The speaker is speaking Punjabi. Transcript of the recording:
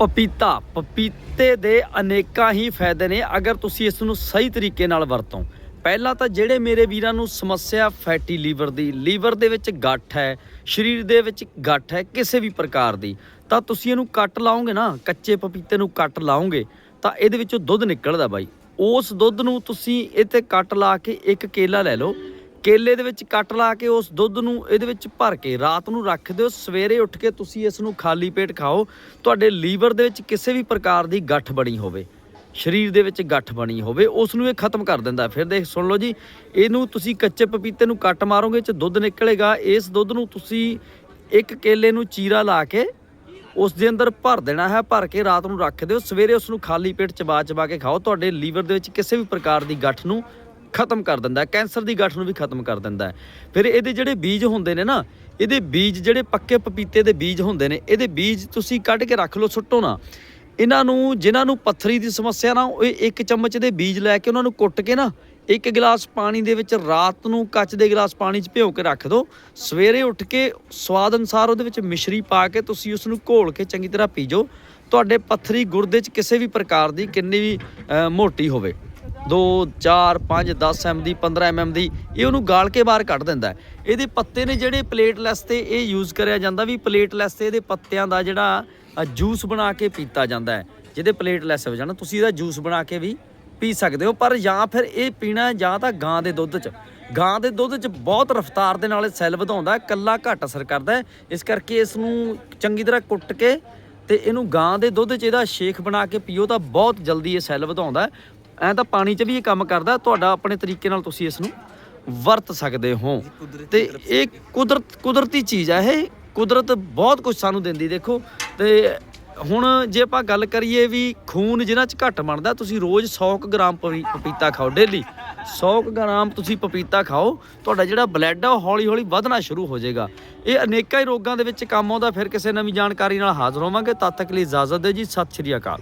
ਪਪੀਤਾ, ਪਪੀਤੇ ਦੇ ਅਨੇਕਾਂ ਹੀ ਫਾਇਦੇ ਨੇ, ਅਗਰ ਤੁਸੀਂ ਇਸ ਨੂੰ ਸਹੀ ਤਰੀਕੇ ਨਾਲ ਵਰਤੋਂ। ਪਹਿਲਾਂ ਤਾਂ ਜਿਹੜੇ ਮੇਰੇ ਵੀਰਾਂ ਨੂੰ ਸਮੱਸਿਆ ਫੈਟੀ ਲੀਵਰ ਦੀ, ਲੀਵਰ ਦੇ ਵਿੱਚ ਗੱਠ ਹੈ, ਸਰੀਰ ਦੇ ਵਿੱਚ ਗੱਠ ਹੈ, ਕਿਸੇ ਵੀ ਪ੍ਰਕਾਰ ਦੀ, ਤਾਂ ਤੁਸੀਂ ਇਹਨੂੰ ਕੱਟ ਲਾਓਗੇ ਨਾ, ਕੱਚੇ ਪਪੀਤੇ ਨੂੰ ਕੱਟ ਲਾਓਗੇ, ਤਾਂ ਇਹਦੇ ਵਿੱਚੋਂ ਦੁੱਧ ਨਿਕਲਦਾ ਬਾਈ। ਉਸ ਦੁੱਧ ਨੂੰ ਤੁਸੀਂ ਇਹ ਤੇ ਕੱਟ ਲਾ ਕੇ ਇੱਕ ਕੇਲਾ ਲੈ ਲਓ ਕੇਲੇ ਦੇ ਵਿੱਚ ਕੱਟ ਲਾ ਕੇ ਉਸ ਦੁੱਧ ਨੂੰ ਇਹਦੇ ਵਿੱਚ ਭਰ ਕੇ ਰਾਤ ਨੂੰ ਰੱਖ ਦਿਓ। ਸਵੇਰੇ ਉੱਠ ਕੇ ਤੁਸੀਂ ਇਸ ਨੂੰ ਖਾਲੀ ਪੇਟ ਖਾਓ। ਤੁਹਾਡੇ ਲੀਵਰ ਦੇ ਵਿੱਚ ਕਿਸੇ ਵੀ ਪ੍ਰਕਾਰ ਦੀ ਗੱਠ ਬਣੀ ਹੋਵੇ, ਸਰੀਰ ਦੇ ਵਿੱਚ ਗੱਠ ਬਣੀ ਹੋਵੇ, ਉਸ ਨੂੰ ਇਹ ਖਤਮ ਕਰ ਦਿੰਦਾ ਫਿਰ ਦੇਖ, ਸੁਣ ਲਓ ਜੀ, ਇਹਨੂੰ ਤੁਸੀਂ ਕੱਚੇ ਪਪੀਤੇ ਨੂੰ ਕੱਟ ਮਾਰੋਗੇ ਚ ਦੁੱਧ ਨਿਕਲੇਗਾ। ਇਸ ਦੁੱਧ ਨੂੰ ਤੁਸੀਂ ਇੱਕ ਕੇਲੇ ਨੂੰ ਚੀਰਾ ਲਾ ਕੇ ਉਸ ਦੇ ਅੰਦਰ ਭਰ ਦੇਣਾ ਹੈ, ਭਰ ਕੇ ਰਾਤ ਨੂੰ ਰੱਖ ਦਿਓ। ਸਵੇਰੇ ਉਸ ਨੂੰ ਖਾਲੀ ਪੇਟ ਚਬਾ ਚਬਾ ਕੇ ਖਾਓ। ਤੁਹਾਡੇ ਲੀਵਰ ਦੇ ਵਿੱਚ ਕਿਸੇ ਵੀ ਪ੍ਰਕਾਰ ਦੀ ਗੱਠ ਨੂੰ ਖਤਮ ਕਰ ਦਿੰਦਾ ਹੈ, ਕੈਂਸਰ ਦੀ ਗੱਠ ਨੂੰ ਵੀ ਖਤਮ ਕਰ ਦਿੰਦਾ ਹੈ। ਫਿਰ ਇਹਦੇ ਜਿਹੜੇ ਬੀਜ ਹੁੰਦੇ ਨੇ ਨਾ, ਇਹਦੇ ਬੀਜ ਜਿਹੜੇ ਪੱਕੇ ਪਪੀਤੇ ਦੇ ਬੀਜ ਹੁੰਦੇ ਨੇ, ਇਹਦੇ ਬੀਜ ਤੁਸੀਂ ਕੱਢ ਕੇ ਰੱਖ ਲਓ, ਸੁੱਟੋ ਨਾ। ਇਹਨਾਂ ਨੂੰ, ਜਿਨ੍ਹਾਂ ਨੂੰ ਪੱਥਰੀ ਦੀ ਸਮੱਸਿਆ ਨਾ ਉਹ ਇੱਕ ਚਮਚ ਦੇ ਬੀਜ ਲੈ ਕੇ ਉਹਨਾਂ ਨੂੰ ਕੁੱਟ ਕੇ ਨਾ, ਇੱਕ ਗਲਾਸ ਪਾਣੀ ਦੇ ਵਿੱਚ ਰਾਤ ਨੂੰ ਕੱਚ ਦੇ ਗਲਾਸ ਪਾਣੀ 'ਚ ਭਿਓ ਕੇ ਰੱਖ ਦਿਓ ਸਵੇਰੇ ਉੱਠ ਕੇ ਸਵਾਦ ਅਨੁਸਾਰ ਉਹਦੇ ਵਿੱਚ ਮਿਸ਼ਰੀ ਪਾ ਕੇ ਤੁਸੀਂ ਉਸ ਨੂੰ ਘੋਲ ਕੇ ਚੰਗੀ ਤਰ੍ਹਾਂ ਪੀਜੋ। ਤੁਹਾਡੇ ਪੱਥਰੀ ਗੁਰਦੇ 'ਚ ਕਿਸੇ ਵੀ ਪ੍ਰਕਾਰ ਦੀ ਕਿੰਨੀ ਵੀ ਮੋਟੀ ਹੋਵੇ। 2 4 5 10 ਐਮ ਦੀ 15 ਐਮ ਦੀ, ਇਹ ਉਹਨੂੰ ਗਾਲ ਕੇ ਬਾਹਰ ਕੱਢ ਦਿੰਦਾ ਇਹਦੇ ਪੱਤੇ ਨੇ ਜਿਹੜੇ ਪਲੇਟਲੈਸ ਤੇ ਇਹ ਯੂਜ਼ ਕਰਿਆ ਜਾਂਦਾ ਵੀ ਪਲੇਟਲੈਸ ਤੇ ਇਹਦੇ ਪੱਤਿਆਂ ਦਾ ਜਿਹੜਾ ਜੂਸ ਬਣਾ ਕੇ ਪੀਤਾ ਜਾਂਦਾ ਹੈ। ਜਿਹਦੇ ਪਲੇਟਲੈਸ ਹੋ ਜਾਣਾ, ਤੁਸੀਂ ਇਹਦਾ ਜੂਸ ਬਣਾ ਕੇ ਵੀ ਪੀ ਸਕਦੇ ਹੋ, ਪਰ ਜਾਂ ਫਿਰ ਇਹ ਪੀਣਾ ਜਾਂ ਤਾਂ ਗਾਂ ਦੇ ਦੁੱਧ 'ਚ। ਗਾਂ ਦੇ ਦੁੱਧ 'ਚ ਬਹੁਤ ਰਫ਼ਤਾਰ ਦੇ ਨਾਲ ਇਹ ਸੈੱਲ ਵਧਾਉਂਦਾ ਹੈ, ਕੱਲਾ ਘੱਟ ਅਸਰ ਕਰਦਾ ਹੈ। ਇਸ ਕਰਕੇ ਇਸ ਨੂੰ ਚੰਗੀ ਤਰ੍ਹਾਂ ਕੁੱਟ ਕੇ ਤੇ ਇਹਨੂੰ ਗਾਂ ਦੇ ਦੁੱਧ 'ਚ ਇਹਦਾ ਸ਼ੇਕ ਬਣਾ ਕੇ ਪੀਓ ਤਾਂ ਬਹੁਤ ਜਲਦੀ ਇਹ ਸੈੱਲ ਵਧਾਉਂਦਾ ਐਂ ਤਾਂ ਪਾਣੀ 'ਚ ਵੀ ਇਹ ਕੰਮ ਕਰਦਾ ਤੁਹਾਡਾ ਆਪਣੇ ਤਰੀਕੇ ਨਾਲ ਤੁਸੀਂ ਇਸ ਨੂੰ ਵਰਤ ਸਕਦੇ ਹੋ। ਤੇ ਇਹ ਕੁਦਰਤ ਕੁਦਰਤੀ ਚੀਜ਼ ਹੈ ਇਹ। ਕੁਦਰਤ ਬਹੁਤ ਕੁਝ ਸਾਨੂੰ ਦਿੰਦੀ ਦੇਖੋ। ਤੇ ਹੁਣ ਜੇ ਆਪਾਂ ਗੱਲ ਕਰੀਏ ਵੀ ਖੂਨ ਜਿਨ੍ਹਾਂ 'ਚ ਘੱਟ ਬਣਦਾ ਤੁਸੀਂ ਰੋਜ਼ 100 ਕੁ ਗ੍ਰਾਮ ਪਪੀ- ਪਪੀਤਾ ਖਾਓ ਡੇਲੀ। 100 ਕੁ ਗ੍ਰਾਮ ਤੁਸੀਂ ਪਪੀਤਾ ਖਾਓ ਤੁਹਾਡਾ ਜਿਹੜਾ ਬਲੱਡ ਆ ਉਹ ਹੌਲੀ ਹੌਲੀ ਵਧਣਾ ਸ਼ੁਰੂ ਹੋ ਜਾਏਗਾ। ਇਹ ਅਨੇਕਾਂ ਹੀ ਰੋਗਾਂ ਦੇ ਵਿੱਚ ਕੰਮ ਆਉਂਦਾ ਫਿਰ ਕਿਸੇ ਨਵੀਂ ਜਾਣਕਾਰੀ ਨਾਲ ਹਾਜ਼ਰ ਹੋਵਾਂਗੇ। ਤਦ ਤੱਕ ਲਈ ਇਜਾਜ਼ਤ ਦਿਓ ਜੀ ਸਤਿ ਸ਼੍ਰੀ ਅਕਾਲ।